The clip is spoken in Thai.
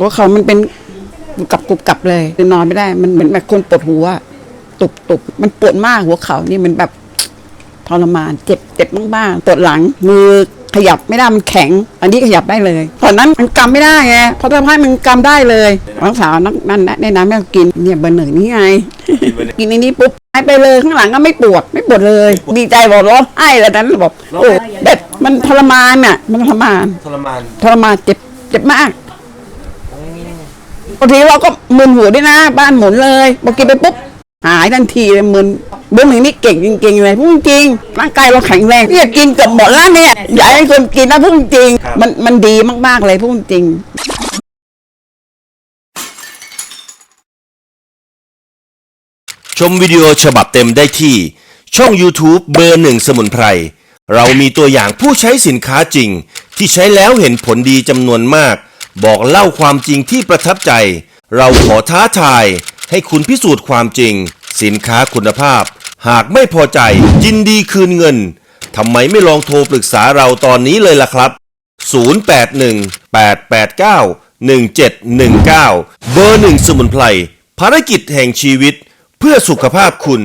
หัวเข่ามันเป็นกรุบกับกรุบกับเลยคือนอนไม่ได้ มันเหมือนแบบคนปวดหัวตุบตุบมันปวดมากหัวเข่านี่มันแบบทรมานเจ็บเจ็บมากๆปวดหลังมือขยับไม่ได้มันแข็ง อันนี้ขยับได้เลย ตอนนั้นมันกำไม่ได้ไงเพราะถ้าให้มันกำได้เลยน้องสาวนักนั่นแนะนำให้กินเนี่ยเบอร์หนึ่งนี่ไงกินอันนี้ปุ๊บหายไปเลยข้างหลังก็ไม่ปวดไม่ปวดเลย ดีใจบอกร้องไห้แล้วนั้นบอกโอ้แบบมันทรมานอะมันทรมานทรมานทรมานเจ็บเจ็บมาก บางทีเราก็มึนหัวด้วยนะ บ้านหมุนเลยพอกินไปปุ๊บหายทันทีเลยมึนเบื้องหนึ่งนี่เก่งจริงๆเลยพูดจริงร่างกายเราแข็งแรงที่จะกินเกือบหมดแล้วเนี่ยอยากให้คนกินนะพูดจริง มันมันดีมากๆเลยพูดจริงชมวิดีโอฉบับเต็มได้ที่ ช่อง YouTube เบอร์หนึ่งสมุนไพร เรามีตัวอย่างผู้ใช้สินค้าจริง ที่ใช้แล้วเห็นผลดีจำนวนมาก บอกเล่าความจริงที่ประทับใจ เราขอท้าทาย ให้คุณพิสูจน์ความจริง สินค้าคุณภาพ หากไม่พอใจยินดีคืนเงินทำไมไม่ลองโทรปรึกษาเราตอนนี้เลยล่ะครับ 0818891719 เบอร์หนึ่งสมุนไพรภารกิจแห่งชีวิต เพื่อสุขภาพคุณ